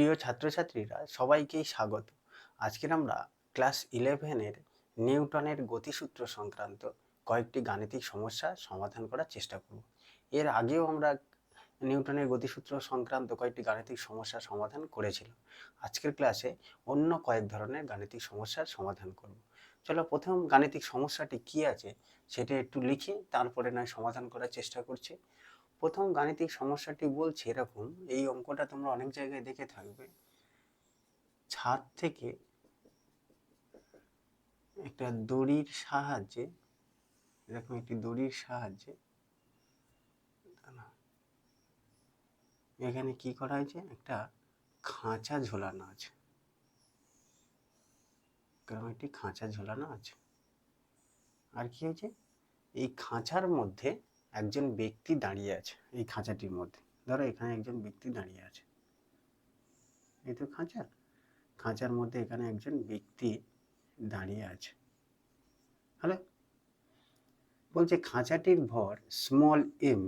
প্রিয় ছাত্রছাত্রীরা, সবাইকেই স্বাগত। আজকের আমরা ক্লাস ইলেভেনের নিউটনের গতিসূত্র সংক্রান্ত কয়েকটি গাণিতিক সমস্যা সমাধান করার চেষ্টা করব। এর আগেও আমরা নিউটনের গতিসূত্র সংক্রান্ত কয়েকটি গাণিতিক সমস্যার সমাধান করেছিলাম। আজকের ক্লাসে অন্য কয়েক ধরনের গাণিতিক সমস্যার সমাধান করব। চলো প্রথম গাণিতিক সমস্যাটি কি আছে সেটা একটু লিখি, তারপরে নয় সমাধান করার চেষ্টা করছি। প্রথম গাণিতিক সমস্যাটি বলছে এরকম, এই অঙ্কটা তোমরা অনেক জায়গায় দেখে থাকবে। ছাদ থেকে একটা দড়ির সাহায্যে, এরকম একটি দড়ির সাহায্যে এখানে কি করা হয়েছে? একটা খাঁচা ঝোলানো আছে। এরকম একটি খাঁচা ঝোলানো আছে। আর কি হয়েছে? এই খাঁচার মধ্যে একজন ব্যক্তি দাঁড়িয়ে আছে এই খাঁচাটির মধ্যে। ধরো এখানে একজন ব্যক্তি দাঁড়িয়ে আছে। এই তো খাঁচা। খাঁচার মধ্যে এখানে একজন ব্যক্তি দাঁড়িয়ে আছে। হ্যালো বলছে, খাঁচাটির ভর স্মল এম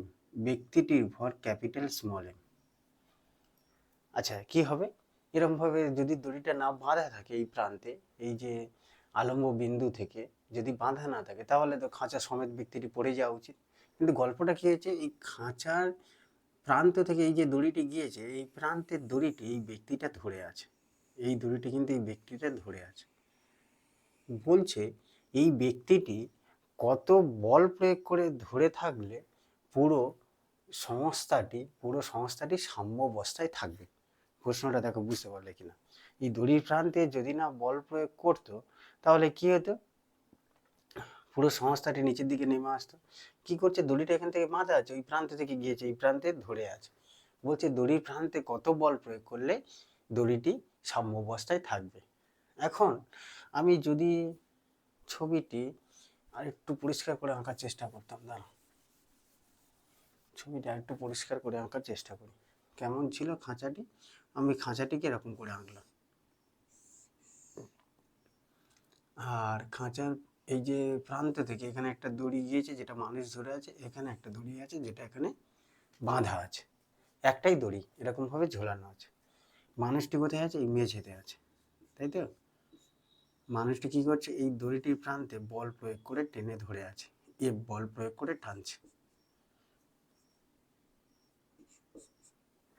ব্যক্তিটির ভর ক্যাপিটাল স্মল এম আচ্ছা কি হবে? এরকমভাবে যদি দড়িটা না বাঁধা থাকে এই প্রান্তে, এই যে আলম্ব বিন্দু থেকে যদি বাঁধা না থাকে, তাহলে তো খাঁচা সমেত ব্যক্তিটি পড়ে যাওয়া উচিত। কিন্তু গল্পটা কি হয়েছে? এই খাঁচার প্রান্ত থেকে এই যে দড়িটি গিয়েছে, এই প্রান্তের দড়িটি এই ব্যক্তিটা ধরে আছে। এই দড়িটি কিন্তু এই ব্যক্তিটা ধরে আছে। বলছে, এই ব্যক্তিটি কত বল প্রয়োগ করে ধরে থাকলে পুরো সংস্থাটি পুরো সংস্থাটি সাম্য অবস্থায় থাকবে? প্রশ্নটা দেখো, বুঝতে পারলে কিনা? এই দড়ির প্রান্তে যদি না বল প্রয়োগ করতো, তাহলে কি হতো? পুরো সংস্থাটি নিচের দিকে নেমে আসতো। কি করছে? দড়িটা এখান থেকে বাঁধা আছে, ওই প্রান্ত থেকে গিয়েছে, এই প্রান্তে ধরে আছে। বলছে, দড়ির প্রান্তে কত বল প্রয়োগ করলে দড়িটি সাম্য অবস্থায় থাকবে? এখন আমি যদি ছবিটি আর একটু পরিষ্কার করে আঁকার চেষ্টা করতাম দাঁড়া ছবিটা একটু পরিষ্কার করে আঁকার চেষ্টা করি। কেমন ছিল খাঁচাটি? আমি খাঁচাটিকে এরকম করে আঁকলাম। আর খাঁচার এই যে প্রান্ত থেকে এখানে একটা দড়ি গিয়েছে, যেটা মানুষ ধরে আছে, এখানে একটা দড়ি আছে, যেটা এখানে বাঁধা আছে। একটাই দড়ি, এরকমভাবে ঝোলানো আছে। মানুষটি কোথায় আছে? এই মেঝেতে আছে। তাই তো? মানুষটি কি করছে? এই দড়িটির প্রান্তে বল প্রয়োগ করে টেনে ধরে আছে। এ বল প্রয়োগ করে টানছে।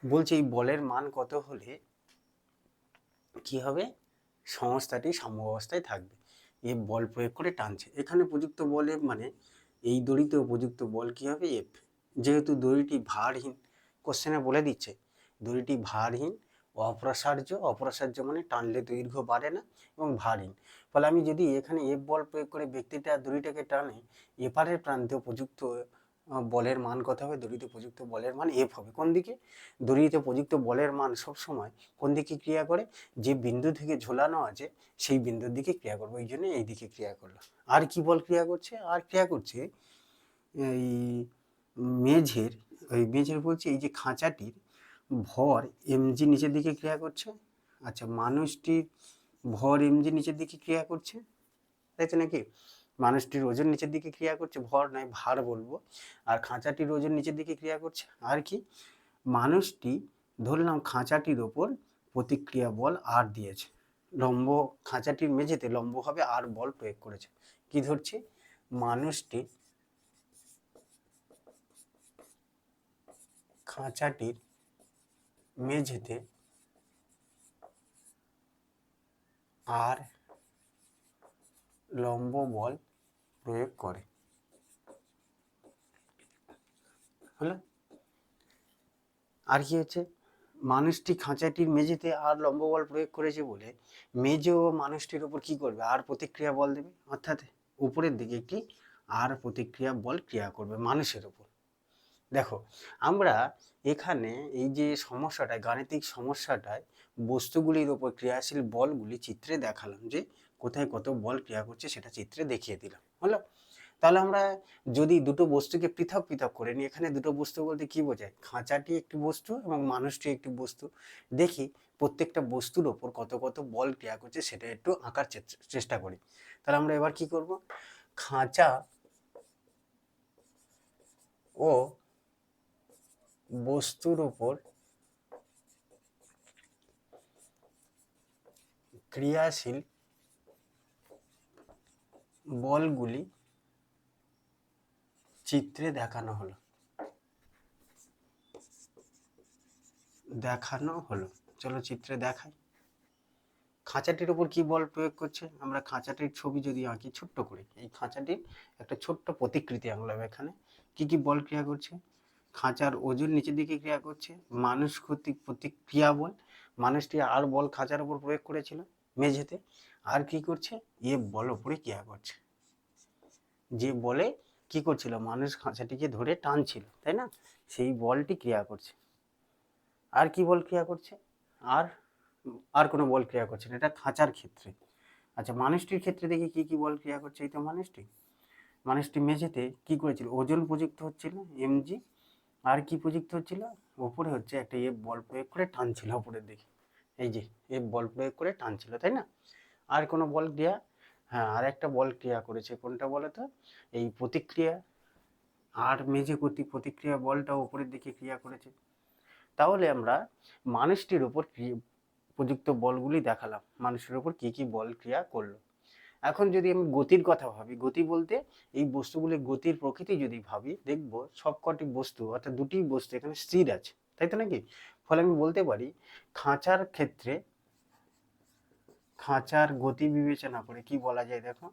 বলছে, এই বলের মান কত হলে কি হবে? সংস্থাটি সাম্য অবস্থায় থাকবে। এ বল প্রয়োগ করে টানছে। এখানে প্রযুক্ত বলে মানে এই দড়িতে উপযুক্ত বল কী হবে? এফ। যেহেতু দড়িটি ভারহীন কোশ্চেনে বলে দিচ্ছে, দড়িটি ভারহীন, অপ্রসার্য অপ্রসার্য মানে টানলে দৈর্ঘ্য বাড়ে না এবং ভারহীন। ফলে আমি যদি এখানে এফ বল প্রয়োগ করে ব্যক্তিটা দড়িটাকে টানে, এপারের প্রান্তে উপযুক্ত বলের মান কত হবে? দড়িতে প্রযুক্ত বলের মান এফ হবে। কোন দিকে? দড়িতে প্রযুক্ত বলের মান সব সময় কোন দিকে ক্রিয়া করে? যে বিন্দু থেকে ঝোলানো আছে, সেই বিন্দুর দিকে ক্রিয়া করব। এই জন্য এই দিকে ক্রিয়া করল। আর কি বল ক্রিয়া করছে? আর ক্রিয়া করছে এই মেঝের, ওই মেঝের বলছে এই যে খাঁচাটির ভর এমজি নিচের দিকে ক্রিয়া করছে। আচ্ছা মানুষটির ভর এমজি নিচের দিকে ক্রিয়া করছে। তাই তো নাকি? মানুষটির ওজন নিচের দিকে ক্রিয়া করছে, ভর নয়, ভার বলব। আর খাঁচাটির ওজন নিচের দিকে ক্রিয়া করছে, আর কি? মানুষটি ধরলাম খাঁচাটির ওপর প্রতিক্রিয়া বল আর দিয়েছে। লম্ব খাঁচাটির মেঝেতে লম্বভাবে আর বল প্রয়োগ করেছে। কি ধরছে? মানুষটি খাঁচাটির মেঝেতে আর লম্ব বল প্রয়োগ করে। হলো? আর কি হচ্ছে? মানুষটি খাঁচাটির মেঝেতে আর লম্ব বল প্রয়োগ করেছে বলে মেঝে ও মানুষটির ওপর কি করবে? আর প্রতিক্রিয়া বল দেবে? অর্থাৎ উপরের দিকে একটি আর প্রতিক্রিয়া বল ক্রিয়া করবে মানুষের ওপর দেখো, আমরা এখানে এই যে সমস্যাটায়, গাণিতিক সমস্যাটায় বস্তুগুলির ওপর ক্রিয়াশীল বলগুলি চিত্রে দেখালাম যে কোথায় কত বল ক্রিয়া করছে সেটা চিত্রে দেখিয়ে দিলাম, হলো? তাহলে আমরা যদি দুটো বস্তুকে পৃথক পৃথক করে নিই, এখানে দুটো বস্তু বলতে কি বোঝায়? খাঁচাটি একটি বস্তু এবং মানুষটি একটি বস্তু। দেখি প্রত্যেকটা বস্তুর ওপর কত কত বল ক্রিয়া করছে সেটা একটু আঁকার চেষ্টা করি। তাহলে আমরা এবার কি করব? খাঁচা ও বস্তুর ওপর ক্রিয়াশীল বলগুলি চিত্রে দেখানো হলো। দেখানো হলো। চলো চিত্রে দেখাই। খাঁচাটির উপর কি বল প্রয়োগ করছে? আমরা খাঁচাটির ছবি যদি আঁকি ছোট্ট করে, এই খাঁচাটির একটা ছোট্ট প্রতিকৃতি আঁকলাম এখানে। কি কি বল ক্রিয়া করছে? খাঁচার ওজন নিচের দিকে ক্রিয়া করছে। মানুষ কর্তৃক প্রতিক্রিয়া বল। মানুষটি আর বল খাঁচার উপর প্রয়োগ করেছিল। মেঝেতে। আর কি করছে? এ বল উপরে ক্রিয়া করছে? যে বলে কি করছিল? মানুষ খাঁচাটিকে ধরে টানছিল, তাই না? সেই বলটি ক্রিয়া করছে। আর কি বল ক্রিয়া করছে? আর আর কোনো বল ক্রিয়া করছে না। এটা খাঁচার ক্ষেত্রে। আচ্ছা মানুষটির ক্ষেত্রে দেখি কি কি বল ক্রিয়া করছে এই তো মানুষটি? মানুষটি মেঝেতে কি করেছিল? ওজন প্রযুক্ত হচ্ছিল, এমজি। আর কি প্রযুক্ত হচ্ছিল? ওপরে হচ্ছে একটা এ বল প্রয়োগ করে টানছিল, ওপরের দিকে। এই যে এ বল প্রয়োগ করে টানছিল, তাই না? আর কোনো বল ক্রিয়া? হ্যাঁ আর একটা বল ক্রিয়া করেছে, কোনটা বলো তো? এই প্রতিক্রিয়া। আর মেঝে কর্তৃক প্রতিক্রিয়া বলটা ওপরের দিকে ক্রিয়া করেছে। তাহলে আমরা মানুষটির উপর প্রযুক্ত বলগুলি দেখালাম। মানুষের উপর কি কি বল ক্রিয়া করল? এখন যদি আমি গতির কথা ভাবি, গতি বলতে এই বস্তুগুলির গতির প্রকৃতি যদি ভাবি, দেখব সবকটি বস্তু অর্থাৎ দুটি বস্তু এখানে স্থির আছে। তাই তো নাকি? ফলে আমি বলতে পারি, খাঁচার ক্ষেত্রে, খাঁচার গতি বিবেচনা করে কি বলা যায় দেখো?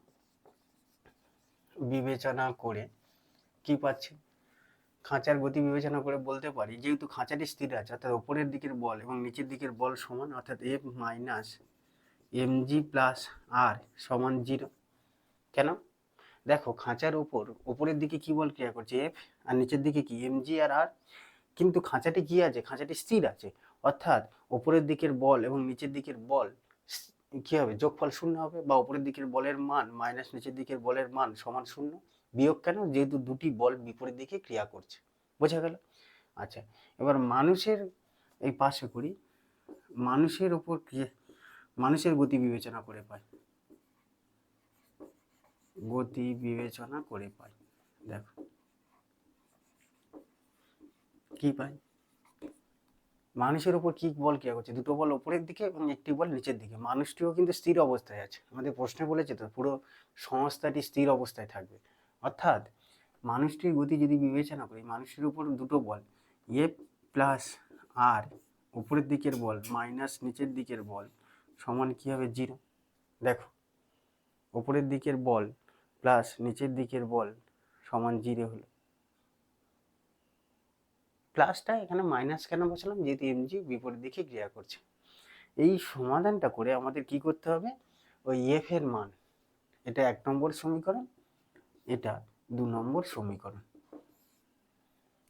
বিবেচনা করে কি পাচ্ছি? খাঁচার গতি বিবেচনা করে বলতে পারি, যেহেতু খাঁচাটি স্থির আছে, অর্থাৎ ওপরের দিকের বল এবং নিচের দিকের বল সমান, অর্থাৎ F minus M G plus R সমান জিরো কেন? দেখো, খাঁচার উপর, উপরের দিকে কি বল ক্রিয়া করছে? এফ আর নিচের দিকে কি? এমজি আর আর কিন্তু খাঁচাটি কি আছে? খাঁচাটি স্থির আছে। অর্থাৎ ওপরের দিকের বল এবং নিচের দিকের বল কি হবে? যোগফল শূন্য হবে বা উপরের দিকের বলের মান মাইনাস নিচের দিকের বলের মান সমান শূন্য। বিয়োগ কেন? যেহেতু দুটি বল বিপরীত দিকে ক্রিয়া করছে। বোঝা গেল? আচ্ছা এবার মানুষের, এই পাশে করি, মানুষের ওপর ক্রিয়া, মানুষের গতি বিবেচনা করে পাই। গতি বিবেচনা করে পাই। দেখো কি পাই মানুষের উপর কি বল ক্রিয়া করছে? দুটো বল উপরের দিকে এবং একটি বল নিচের দিকে। মানুষটিও কিন্তু স্থির অবস্থায় আছে। আমাদের প্রশ্নে বলেছে তো, পুরো সংস্থাটি স্থির অবস্থায় থাকবে। অর্থাৎ মানুষটির গতি যদি বিবেচনা করি, মানুষের উপর দুটো বল, এ প্লাস আর উপরের দিকের বল মাইনাস নিচের দিকের বল সমান কী হবে? জিরো। দেখো, উপরের দিকের বল প্লাস নিচের দিকের বল সমান জিরো হলো। প্লাসটা এখানে মাইনাস কেন বসালাম? যেহেতু এমজি বিপরীত দিকে ক্রিয়া করছে। এই সমাধানটা করে আমাদের কি করতে হবে? ওই এফ এর মান, এটা এক নম্বর সমীকরণ, এটা দু নম্বর সমীকরণ।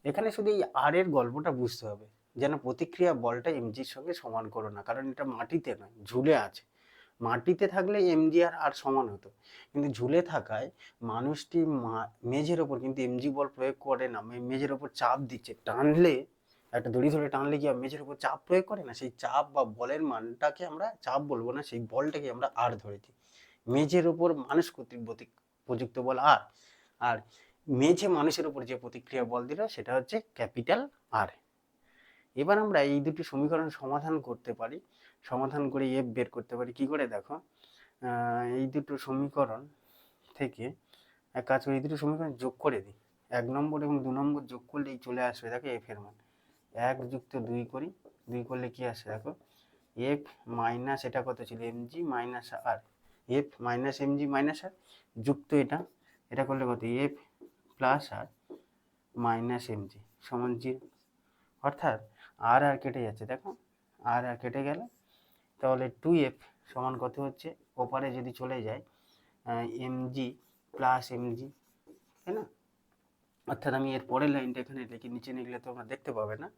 এখানে শুধু এই আর এর গল্পটা বুঝতে হবে, যেন প্রতিক্রিয়া বলটা এমজির সঙ্গে সমান করো না, কারণ এটা মাটিতে নয়, ঝুলে আছে। মাটিতে থাকলে এমজি আর আর সমান হতো। কিন্তু ঝুলে থাকায় মানুষটি মেঝের ওপর কিন্তু এমজি বল প্রয়োগ করে না। মেঝের ওপর চাপ দিচ্ছে। টানলে, একটা দড়ি ধরে টানলে কি মেঝের উপর চাপ প্রয়োগ করে না? সেই চাপ বা বলের মানটাকে আমরা, চাপ বলব না, সেই বলটাকে আমরা আর ধরেছি। মেঝের উপর মানুষ কর্তৃক প্রযুক্ত বল আর। আর মেঝে মানুষের উপর যে প্রতিক্রিয়া বল দিল, সেটা হচ্ছে ক্যাপিটাল আর। এবার আমরা এই দুটি সমীকরণ সমাধান করতে পারি। সমাধান করে এফ বের করতে পারি। কি করে দেখো? এই দুটো সমীকরণ থেকে এক কাজ করে, এই দুটো সমীকরণ যোগ করে দিই। এক নম্বর এবং দু নম্বর যোগ করলেই চলে আসবে, দেখো এফ এর মান। এক যুক্ত দুই করি, দুই করলে কি আসে? দেখো এফ মাইনাস এটা কত ছিল? M G minus R F minus M G minus R যুক্ত এটা এটা করলে কত? F plus R minus M G সমান জিরো অর্থাৎ আর আর কেটে যাচ্ছে, দেখো। আর আর কেটে গেল তাহলে টু এফ সমান কত হচ্ছে? ওপারে যদি চলে যায় এমজি প্লাস এমজি তাই না? অর্থাৎ আমি এর পরের লাইনটা এখানে লিখে নিচে নিলে তোমরা দেখতে পাবে না।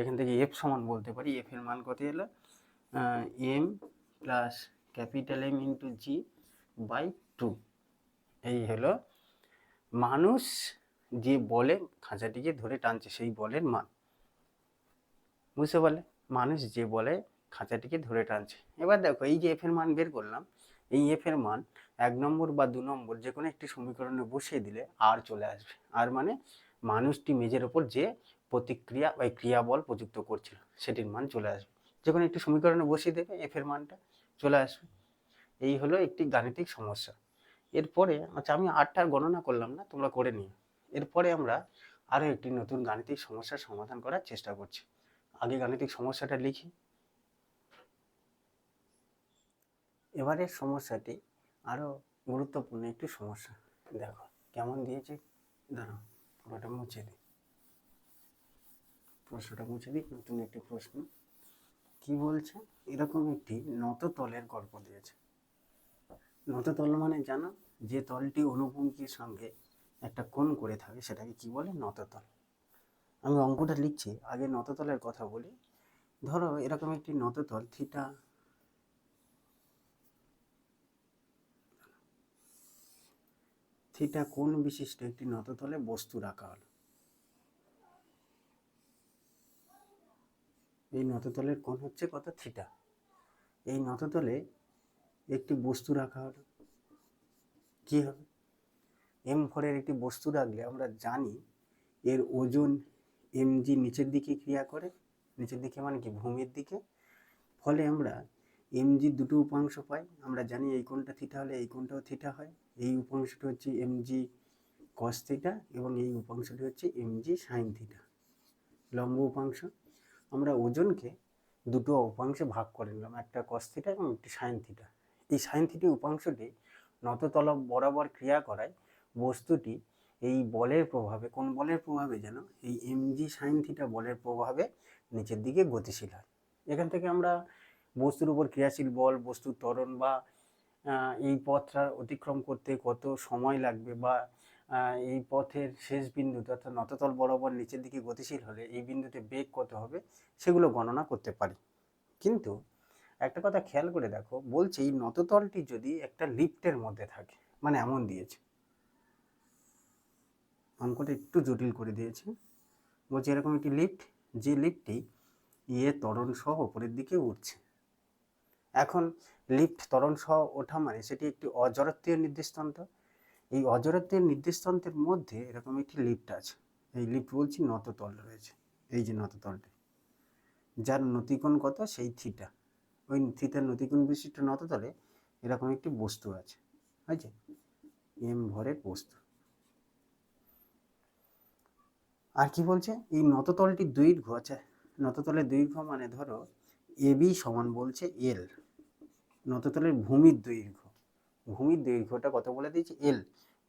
এখান থেকে এফ সমান বলতে পারি এফ এর মান কত এলো? M plus capital M into G by two এই হলো মানুষ যে বলে, খাঁচাটিকে ধরে টানছে, সেই বলের মান। বুঝতে পারলে? মানুষ যে বলে খাঁচাটিকে ধরে টানছে। এবার দেখো, এই যে এফ এর মান বের করলাম, এই এফ এর মান এক নম্বর বা দু নম্বর যে কোনো একটি সমীকরণে বসিয়ে দিলে আর চলে আসবে। আর মানে মানুষটি মেঝের ওপর যে প্রতিক্রিয়া বা ক্রিয়া বল প্রযুক্ত করছিল, সেটির মান চলে আসবে। যে কোনো একটি সমীকরণে বসিয়ে দেবে এফ এর মানটা চলে আসবে। এই হলো একটি গাণিতিক সমস্যা। এরপরে আচ্ছা আমি আটটার গণনা করলাম না, তোমরা করে নিও। এরপরে আমরা আরও একটি নতুন গাণিতিক সমস্যার সমাধান করার চেষ্টা করছি। আগে গাণিতিক সমস্যাটা লিখি। এবারের সমস্যাটি আরও গুরুত্বপূর্ণ একটি সমস্যা। দেখো, কেমন দিয়েছে? দাঁড়াও, পুরোটা মুছে দিই। প্রশ্নটা মুছে দিই, নতুন একটি প্রশ্ন। কি বলছে? এরকম একটি নততলের গল্প দিয়েছে। নততল মানে জানো, যে তলটি অনুভূমিকের সঙ্গে একটা কোণ করে থাকে, সেটাকে কি বলে? নততল। আমি অঙ্কটা লিখছি, আগে নততলের কথা বলি। ধরো, এরকম একটি নততল, থিটা থিটা কোণ বিশিষ্ট একটি নততলে বস্তু রাখা হলো এই নততলের কোণ হচ্ছে কত? থিটা। এই নততলে একটি বস্তু রাখা হলো কি হবে? এম ফোরের একটি বস্তু রাখলে আমরা জানি এর ওজন এম জি নিচের দিকে ক্রিয়া করে, নিচের দিকে মানে কি? ভূমির দিকে। ফলে আমরা এম জি দুটো উপাংশ পাই। আমরা জানি এই কোণটা থিটা হলে এই কোণটাও থিটা হয়। এই উপাংশটি হচ্ছে এম জি কস থিটা এবং এই উপাংশটি হচ্ছে এম জি সাইন থিটা লম্ব উপাংশ। আমরা ওজনকে দুটো উপাংশে ভাগ করে নিলাম, একটা কস থিটা এবং একটি সাইন থিটা এই সাইন থিটা উপাংশটি নততল বরাবর ক্রিয়া করায় বস্তুটি এই বলের প্রভাবে, কোন বলের প্রভাবে যেন এই এমজি সাইন থিটা বলের প্রভাবে নিচের দিকে গতিশীল হয়। এখান থেকে আমরা বস্তুর উপর ক্রিয়াশীল বল, বস্তুর ত্বরণ বা এই পথটা অতিক্রম করতে কত সময় লাগবে বা এই পথের শেষ বিন্দুতে অর্থাৎ নততল বরাবর নিচের দিকে গতিশীল হলে এই বিন্দুতে বেগ কত হবে সেগুলো গণনা করতে পারি। কিন্তু একটা কথা খেয়াল করে দেখো, বলছে এই নততলটি যদি একটা লিফটের মধ্যে থাকে মানে এমন দিয়েছে। অঙ্কটা একটু জটিল করে দিয়েছে। বলছে এরকম একটি লিফট, যে লিফটটি ইয়ে ত্বরণ সহ উপরের দিকে উঠছে। এখন লিফট ত্বরণ সহ ওঠা মানে সেটি একটি অজরত্বীয় নির্দেশতন্ত্র। এই অজরত্বের নির্দেশতন্ত্রের মধ্যে এরকম একটি লিফট আছে। এই লিফট বলছি নততল রয়েছে। এই যে নততলটি, যার নতিকোণ কত? সেই থিটা। ওই থিটার নতিকোণ বিশিষ্ট নততলে এরকম একটি বস্তু আছে। আছে এম ভরের বস্তু। আর কি বলছে? এই নততলটির দৈর্ঘ্য আছে। নততলের দৈর্ঘ্য মানে ধরো এবি সমান বলছে এল। নততলের ভূমির দৈর্ঘ্য। ভূমির দৈর্ঘ্যটা কত বলে দিয়েছে? এল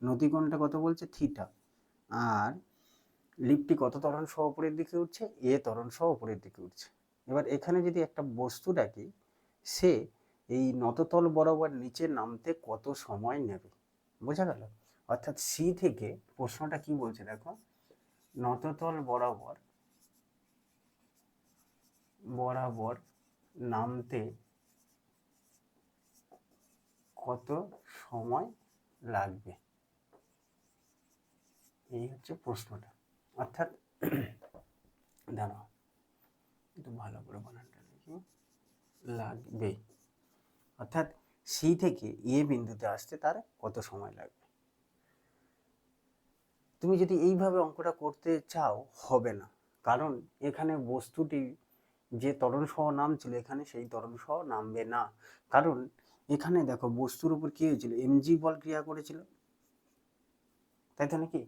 নতিকোণটা কত বলছে? থিটা আর লিপটি কত ত্বরণ সহ উপরের দিকে উঠছে? এ ত্বরণ সহ উপরের দিকে উঠছে। এবার এখানে যদি একটা বস্তু ডাকি সে এই নততল বরাবর নিচে নামতে কত সময় নেবে? বোঝা গেল? অর্থাৎ সি থেকে প্রশ্নটা কি বলছে দেখো? নততল বরাবর বরাবর নামতে কত সময় লাগবে? এই হচ্ছে প্রশ্নটা। অর্থাৎ, দাঁড়াও, একটু ভালো করে বানানটা লিখি লাগবে। অর্থাৎ সি থেকে এ বিন্দুতে আসতে তার কত সময় লাগবে? তুমি যদি এইভাবে অঙ্কটা করতে চাও, হবে না। কারণ এখানে বস্তুটি যে ত্বরণ সহ নাম ছিল, এখানে সেই ত্বরণ সহ নামবে না। কারণ এখানে দেখো বস্তুর উপর কি হয়েছিল? এমজি বল ক্রিয়া করেছিল। তাই তো নাকি?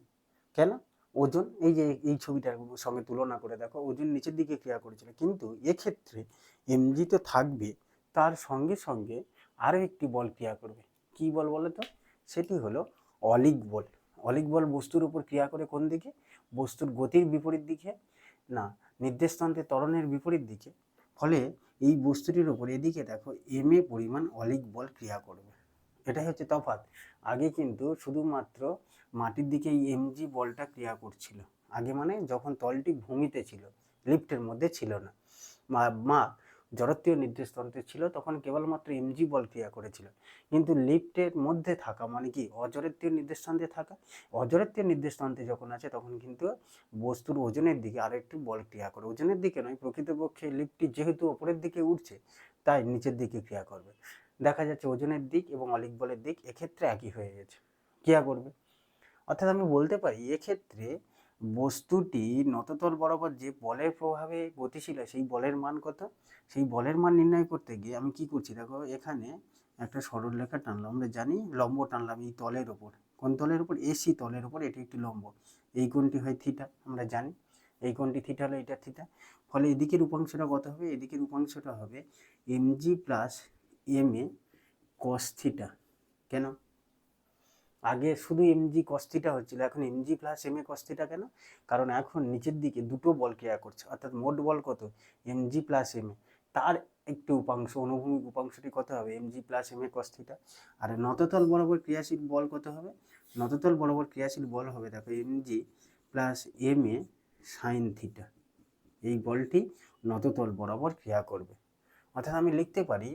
কেন? ওজন, এই যে এই ছবিটার সঙ্গে তুলনা করে দেখো, ওজন নিচের দিকে ক্রিয়া করেছিল। কিন্তু এক্ষেত্রে এমজি তো থাকবে, তার সঙ্গে সঙ্গে আরও একটি বল ক্রিয়া করবে। কি বল বলো তো? সেটি হলো অলিক বল। অলিক বল বস্তুর উপর ক্রিয়া করে কোন দিকে? বস্তুর গতির বিপরীত দিকে। না, নির্দেশতন্ত্রের ত্বরণের বিপরীত দিকে। ফলে এই বস্তুটির ওপর এদিকে দেখো এম এ পরিমাণ অলিক বল ক্রিয়া করবে। এটাই হচ্ছে তফাৎ। আগে কিন্তু শুধুমাত্র মাটির দিকে এই এমজি বলটা ক্রিয়া করছিল। আগে মানে যখন তলটি ভূমিতে ছিল লিফটের মধ্যে ছিল না। মা মা জড়ত্বীয় নির্দেশতন্ত্রে ছিল, তখন কেবলমাত্র এমজি বল ক্রিয়া করেছিল। কিন্তু লিফটের মধ্যে থাকা মানে কি? অজরত্বীয় নির্দেশতন্ত্রে থাকা। অজরত্বীয় নির্দেশতন্ত্রে যখন আছে, তখন কিন্তু বস্তুর ওজনের দিকে আরও একটু বল ক্রিয়া করে। ওজনের দিকে নয়, প্রকৃতপক্ষে লিফটটি যেহেতু ওপরের দিকে উঠছে, তাই নিচের দিকে ক্রিয়া করবে। দেখা যাচ্ছে ওজনের দিক এবং অলিক বলের দিক এক্ষেত্রে একই হয়ে গেছে। ক্রিয়া করবে। অর্থাৎ আমি বলতে পারি, এক্ষেত্রে বস্তুটি নততল বরাবর যে বলের প্রভাবে গতিশীল সেই বলের মান কত? সেই বলের মান নির্ণয় করতে গিয়ে আমি কি করছি? দেখো, এখানে একটা সরল রেখা টানলাম। আমরা জানি লম্ব টানলাম এই তলের ওপর। কোন তলের উপর এসি তলের উপর এটি একটি লম্ব। এই কোণটি হয় থিটা আমরা জানি। এই কোণটি থিটা হলো এটা থিটা ফলে এদিকের উপাংশটা কত হবে? এদিকের উপাংশটা হবে M G plus M A cos theta কেন? আগে শুধু এমজি কস্তিটা হচ্ছিল, এখন M G plus M A cos theta কেন? কারণ এখন নিচের দিকে দুটো বল ক্রিয়া করছে। অর্থাৎ মোট বল কত? এমজি প্লাস এম এ তার একটি উপাংশ, অনুভূমিক উপাংশটি কত হবে? M G plus M A cos theta আর নততল বরাবর ক্রিয়াশীল বল কত হবে? নততল বরাবর ক্রিয়াশীল বল হবে, দেখো M G plus M A sine theta এই বলটি নততল বরাবর ক্রিয়া করবে। অর্থাৎ আমি লিখতে পারি,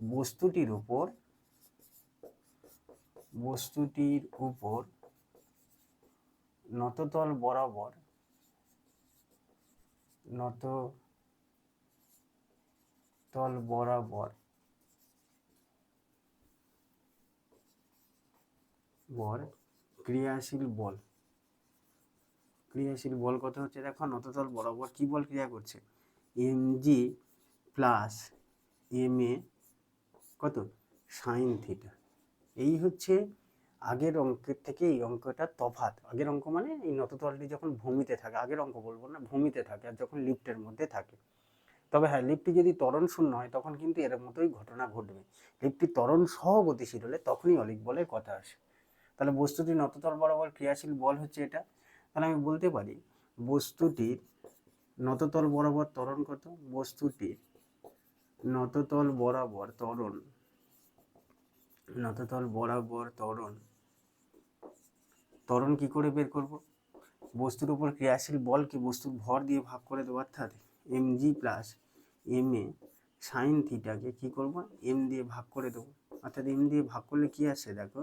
বস্তুটির উপর বস্তুটির উপর নততল বরাবর নত তল বরাবর। বর ক্রিয়াশীল বল। ক্রিয়াশীল বল কত হচ্ছে দেখো, নততল বরাবর কি বল ক্রিয়া করছে? M G plus M A কত? সাইন থিটা এই হচ্ছে আগের অঙ্কের থেকে এই অঙ্কটা তফাৎ। আগের অঙ্ক মানে এই নততলটি যখন ভূমিতে থাকে, আগের অঙ্ক বলব না, ভূমিতে থাকে আর যখন লিফটের মধ্যে থাকে। তবে হ্যাঁ লিফটটি যদি ত্বরণ শূন্য হয়, তখন কিন্তু এর মতোই ঘটনা ঘটবে। লিফটটি ত্বরণ সহ গতিশীল হলে তখনই অলিক বলের কথা আসে। তাহলে বস্তুটি নততল বরাবর ক্রিয়াশীল বল হচ্ছে এটা। তাহলে আমি বলতে পারি বস্তুটির নততল বরাবর ত্বরণ কত? বস্তুটির নততল বরাবর ত্বরণ নততল বরাবর ত্বরণ। ত্বরণ কি করে বের করব? বস্তুর উপর ক্রিয়াশীল বলকে বস্তুর ভর দিয়ে ভাগ করে দেবো, অর্থাৎ M G plus M A sine থিটাকে কী করব? এম দিয়ে ভাগ করে দেবো। অর্থাৎ এম দিয়ে ভাগ করলে কী আসে? দেখো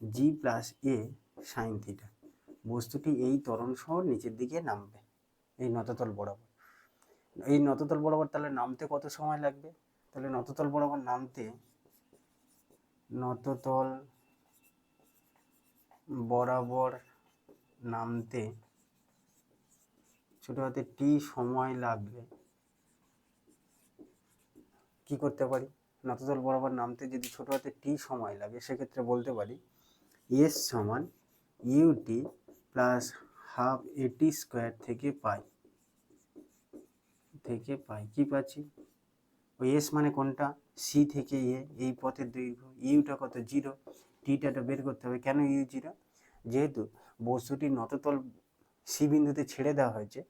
G plus A sine theta বস্তুটি এই ত্বরণ সহ নিচের দিকে নামবে। এই নততল বরাবর। এই নততল বরাবর তাহলে নামতে কত সময় লাগবে? তাহলে নততল বরাবর নামতে নততল বরাবর নামতে ছোট হাতে টি সময় লাগবে। কি করতে পারি? নততল বরাবর নামতে যদি ছোট হাতে টি সময় লাগে, সেক্ষেত্রে বলতে পারি এস সমান U T plus half A T square থেকে পাই। থেকে পাই, কি পাচ্ছি? ওই এস মানে কোনটা? সি থেকে এ এই পথের দৈর্ঘ্য ইউটা কত? জিরো টিটা বের করতে হবে। কেন ইউ জিরো যেহেতু বস্তুটি নততল সি বিন্দুতে ছেড়ে দেওয়া হয়েছে,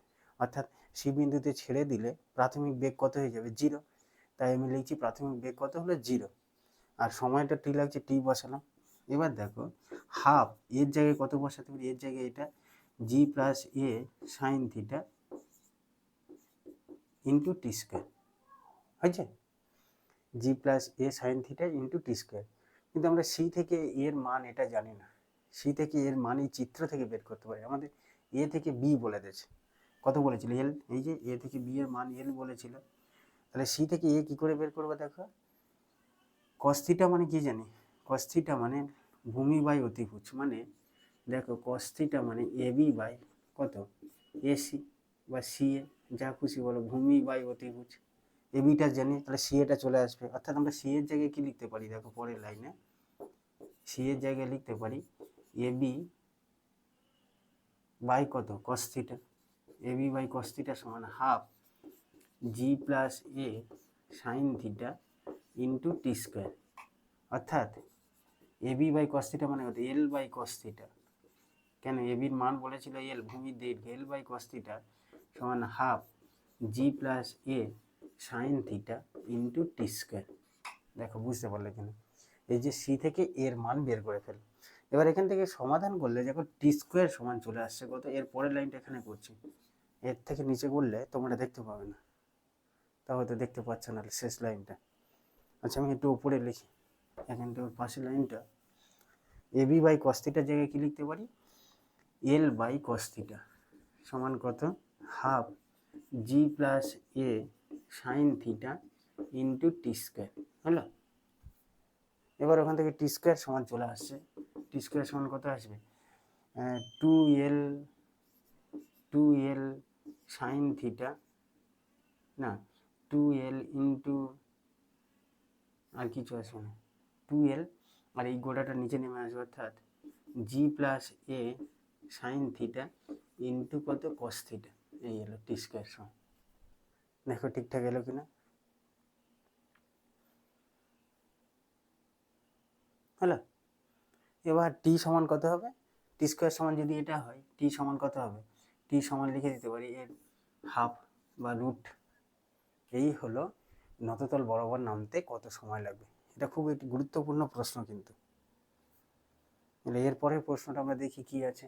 অর্থাৎ সি বিন্দুতে ছেড়ে দিলে প্রাথমিক বেগ কত হয়ে যাবে? জিরো তাই আমি লিখছি প্রাথমিক বেগ কত হলো জিরো আর সময়টা টি লাগছে টি বসালাম। এবার দেখো হাফ এর জায়গায় কত বসাতে পারি? এর জায়গায় এটা G plus A sine theta into T square হয়েছে? G plus A sine theta into T square কিন্তু আমরা সি থেকে এর মান এটা জানি না। সি থেকে এর মান এই চিত্র থেকে বের করতে পারি। আমাদের এ থেকে বি বলে দিয়েছে। কত বলেছিল? এল এই যে এ থেকে বি এর মান এল বলেছিল। তাহলে সি থেকে এ কি করে বের করব দেখো? কস্তিটা মানে কি জানি? কস্তিটা মানে ভূমি বাই অতিভুজ। মানে দেখো কস্তিটা মানে এ বি বাই কত? এসি বা সি এ, যা খুশি বলো, ভূমি বাই অতিভুজ। এ বিটা জানি, তাহলে সি এটা চলে আসবে। অর্থাৎ আমরা সি এর জায়গায় কি লিখতে পারি? দেখো পরের লাইনে। সি এর জায়গায় লিখতে পারি এ বি বাই কত? কস্তিটা এ বি বাই কস্তিটা সমান half G plus A sine theta into T square অর্থাৎ এ বি বাই কস্তিটা মানে কত? এল বাই কস কস্তিটা কেন? এ বির মান বলেছিল এল ভূমির দৈর্ঘ্য। এল বাই কস কস্তিটা সমান half G plus A sine theta into T square দেখো, বুঝতে পারলে কেন? এই যে সি থেকে এর মান বের করে ফেল এবার এখান থেকে সমাধান করলে যখন টি স্কোয়ার সমান চলে আসছে কত? এর পরের লাইনটা এখানে করছি। এর থেকে নিচে করলে তোমরা দেখতে পাবে না। তা হয়তো দেখতে পাচ্ছ না, শেষ লাইনটা। আচ্ছা আমি একটু উপরে লিখি। এখানটা ওর পাশের লাইনটা। এ বি বাই কস্তিটার জায়গায় কি লিখতে পারি? এল বাই কস্তিটা সমান কত? Half G plus A sine theta into T square, হলো? এবার ওখান থেকে টি স্কোয়ার সমান চলে আসছে। টি স্কোয়ার সমান কত আসবে? Two L two L sine theta, না টু এল ইন্টু, আর কিছু আসবে না। টু এল আর এই গোটাটা নিচে নেমে আসবে, অর্থাৎ G plus A sine theta into কত? কস থিটা এই এলো টি স্কোয়ার সমান। দেখো ঠিকঠাক এলো কিনা? হলো? এবার টি সমান কত হবে? টি স্কোয়ার সমান যদি এটা হয় টি সমান কত হবে? টি সমান লিখে দিতে পারি এর হাফ বা রুট এই হলো নততল বরাবর নামতে কত সময় লাগবে? এটা খুব একটি গুরুত্বপূর্ণ প্রশ্ন কিন্তু। তাহলে এর পরের প্রশ্নটা আমরা দেখি কি আছে।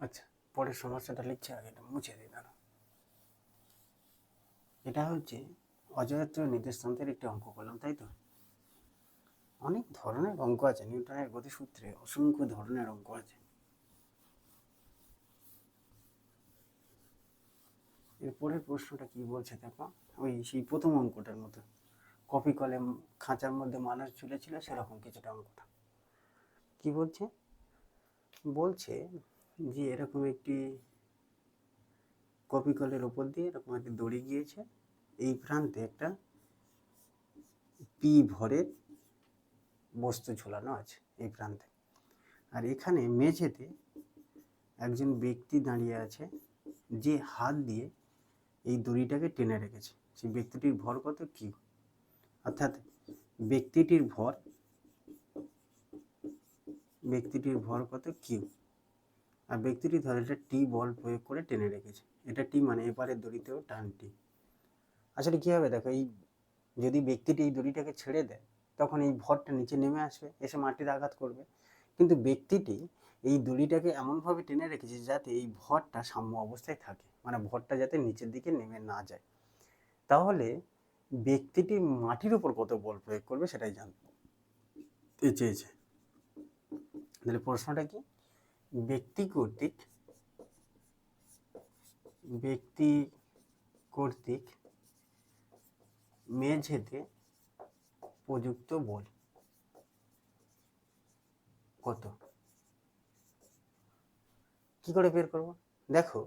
আচ্ছা পরের সমস্যাটা লিখছে আগে, এটা মুছে দিই দাঁড়া এটা হচ্ছে অজয়ত্র নির্দেশান্তের একটি অঙ্ক করলাম, তাই তো? অনেক ধরনের অঙ্ক আছে, নিউটনের গতিসূত্রে অসংখ্য ধরনের অঙ্ক আছে। এরপরের প্রশ্নটা কি বলছে দেখো? ওই সেই প্রথম অঙ্কটার মতো কপি কলে খাঁচার মধ্যে মানুষ ঝুলেছিল, সেরকম কিছুটা অঙ্কটা। কি বলছে? বলছে যে এরকম একটি কপি কলের ওপর দিয়ে এরকম একটি দড়ি গিয়েছে। এই প্রান্তে একটা পি ভরের বস্তু ঝোলানো আছে এই প্রান্তে। আর এখানে মেঝেতে একজন ব্যক্তি দাঁড়িয়ে আছে, যে হাত দিয়ে এই দড়িটাকে টেনে রেখেছে। সেই ব্যক্তিটির ভর কত কি? অর্থাৎ ব্যক্তিটির ভর ব্যক্তিটির ভর কত কিউ আর ব্যক্তিটি ধর এটা টি বল প্রয়োগ করে টেনে রেখেছে। এটা টি মানে এপারের দড়িতেও টান টি। আসলে কী হবে দেখো, এই যদি ব্যক্তিটি এই দড়িটাকে ছেড়ে দেয়, তখন এই ভরটা নিচে নেমে আসবে, এসে মাটিতে আঘাত করবে। কিন্তু ব্যক্তিটি এই দড়িটাকে এমনভাবে টেনে রেখেছে যাতে এই ভরটা সাম্য অবস্থায় থাকে। মানে ভরটা যাতে নিচের দিকে নেমে না যায়। তাহলে ব্যক্তিটি মাটির উপর কত বল প্রয়োগ করবে সেটাই জানতে চেয়েছে। তাহলে প্রশ্নটা কি? ব্যক্তি কর্তৃক ব্যক্তি কর্তৃক মেঝেতে প্রযুক্ত বল কত? কি করে বের করব? দেখো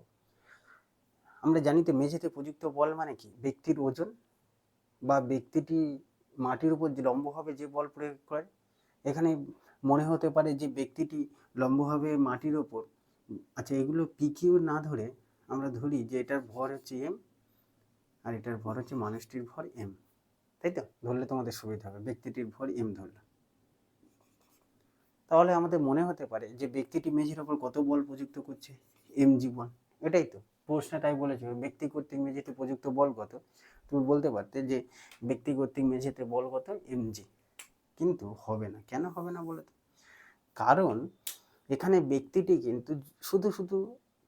আমরা জানি তো মেঝেতে প্রযুক্ত বল মানে কি? ব্যক্তির ওজন বা ব্যক্তিটি মাটির উপর যে লম্বভাবে যে বল প্রয়োগ করে, এখানে মনে হতে পারে যে ব্যক্তিটি লম্বভাবে মাটির ওপর আচ্ছা এগুলো পি কিউ না ধরে আমরা ধরি যে এটার ভর হচ্ছে এম আর এটার ভর হচ্ছে মানুষটির ভর এম তাই তো? ধরলে তোমাদের সুবিধা হবে, ব্যক্তিটির ভর এম ধরলাম তাহলে আমাদের মনে হতে পারে যে ব্যক্তিটি মেঝের ওপর কত বল প্রযুক্ত করছে? এম জি বল, এটাই তো। প্রশ্নে তাই বলেছে ব্যক্তি কর্তৃক মেঝেতে প্রযুক্ত বল কত? তুমি বলতে পারতে যে ব্যক্তি কর্তৃক মেঝেতে বল কত? এম জি কিন্তু হবে না। কেন হবে না বলে কারণ এখানে ব্যক্তিটি কিন্তু শুধু শুধু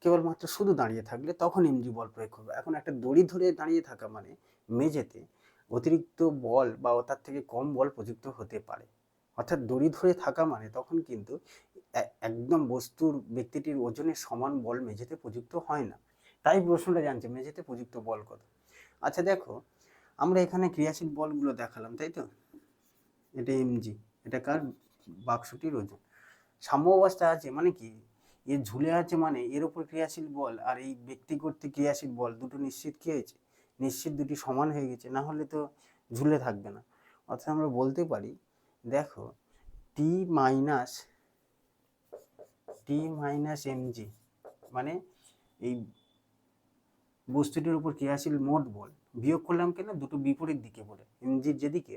কেবলমাত্র শুধু দাঁড়িয়ে থাকলে তখন এমজি বল প্রয়োগ করবে। এখন একটা দড়ি ধরে দাঁড়িয়ে থাকা মানে মেঝেতে অতিরিক্ত বল বা তার থেকে কম বল প্রযুক্ত হতে পারে। অর্থাৎ দড়ি ধরে থাকা মানে তখন কিন্তু একদম বস্তুর, ব্যক্তিটির ওজনের সমান বল মেঝেতে প্রযুক্ত হয় না। তাই প্রশ্নটা জানছে, মেঝেতে প্রযুক্ত বল কত? আচ্ছা দেখো, আমরা এখানে ক্রিয়াশীল বলগুলো দেখালাম, তাই তো? এটা এমজি, এটা কার? বাক্সটির ওজন। সাম্য অবস্থা আছে মানে কি? এ ঝুলে আছে মানে এর উপর ক্রিয়াশীল বল আর এই ব্যক্তি কর্তৃক ক্রিয়াশীল বল দুটো নিশ্চিত কি হয়েছে? নিশ্চিত দুটি সমান হয়ে গেছে, না হলে তো ঝুলে থাকবে না। অর্থাৎ আমরা বলতে পারি, দেখো T minus T minus M G মানে এই বস্তুটির উপর ক্রিয়াশীল মোট বল। বিয়োগ করলাম কেন? দুটো বিপরীত দিকে বলে এমজির যেদিকে,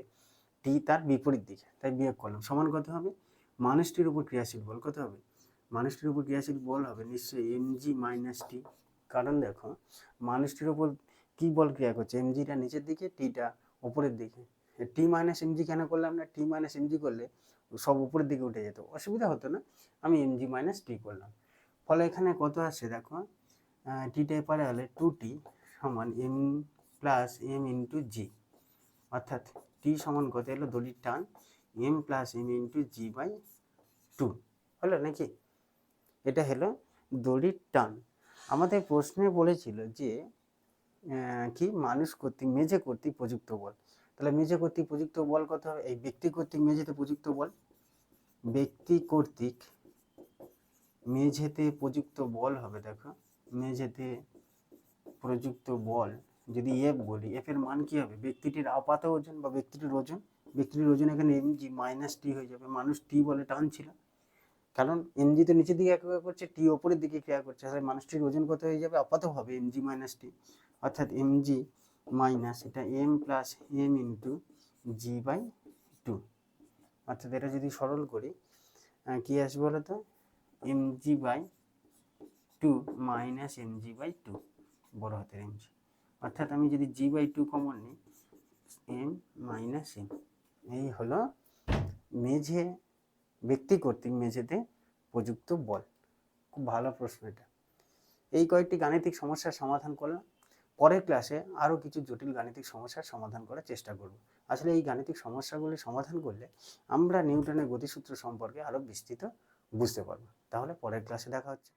টি তার বিপরীত দিকে। তাই বিয়োগ করলাম। সমান কত হবে? মানুষটির উপর ক্রিয়াশীল বল কত হবে? মানুষটির উপর ক্রিয়াশীল বল হবে নিশ্চয়ই এমজি মাইনাস টি। কারণ দেখো, মানুষটির উপর কি বল ক্রিয়া করছে? এমজিটা নিচের দিকে, টিটা উপরের দিকে। টি মাইনাস এমজি কেন করলাম না? টি মাইনাস এমজি করলে সব উপরের দিকে উঠে যেত। অসুবিধা হতো না। আমি এমজি মাইনাস টি করলাম। ফলে এখানে কত আসছে দেখো টিটা হলে টু টি সমান M plus M into G অর্থাৎ টি সমান কত এলো? দড়ির টান। M plus M into G by two হলো নাকি? এটা হলো দড়ির টান। আমাদের প্রশ্নে বলেছিল যে কি? মানুষ কর্তৃক মেঝে কর্তৃক প্রযুক্ত বল। তাহলে মেঝে কর্তৃক প্রযুক্ত বল কত হবে? এই ব্যক্তি কর্তৃক মেঝেতে প্রযুক্ত বল। ব্যক্তি কর্তৃক মেঝেতে প্রযুক্ত বল হবে, দেখো। মেঝেতে প্রযুক্ত বল, যদি এফ বলি এফ এর মান কি হবে? ব্যক্তিটির আপাত ওজন বা ব্যক্তিটির ওজন? ব্যক্তিটির ওজন এখানে এম জি মাইনাস টি হয়ে যাবে, মানুষ টি বলে টানছিল। কারণ এম জি তো নিচের দিকে ক্রিয়া করছে টি ওপরের দিকে ক্রিয়া করছে, তাহলে মানুষটির ওজন কত হয়ে যাবে? আপাত হবে এম জি মাইনাস টি অর্থাৎ এম জি মাইনাস এটা M plus M into G by two অর্থাৎ এটা যদি সরল করি কি আসবে বলো তো M G by two minus M G by two বড় হাতের এম জি অর্থাৎ আমি যদি জি বাই টু কমন নিই এম মাইনাস এম এই হলো মেঝে, ব্যক্তি কর্তৃক মেঝেতে প্রযুক্ত বল। খুব ভালো প্রশ্ন এটা। এই কয়েকটি গাণিতিক সমস্যার সমাধান করলাম। পরের ক্লাসে আরও কিছু জটিল গাণিতিক সমস্যার সমাধান করার চেষ্টা করব। আসলে এই গাণিতিক সমস্যাগুলি সমাধান করলে আমরা নিউটনের গতিসূত্র সম্পর্কে আরও বিস্তৃত বুঝতে পারব। তাহলে পরের ক্লাসে দেখা হচ্ছে।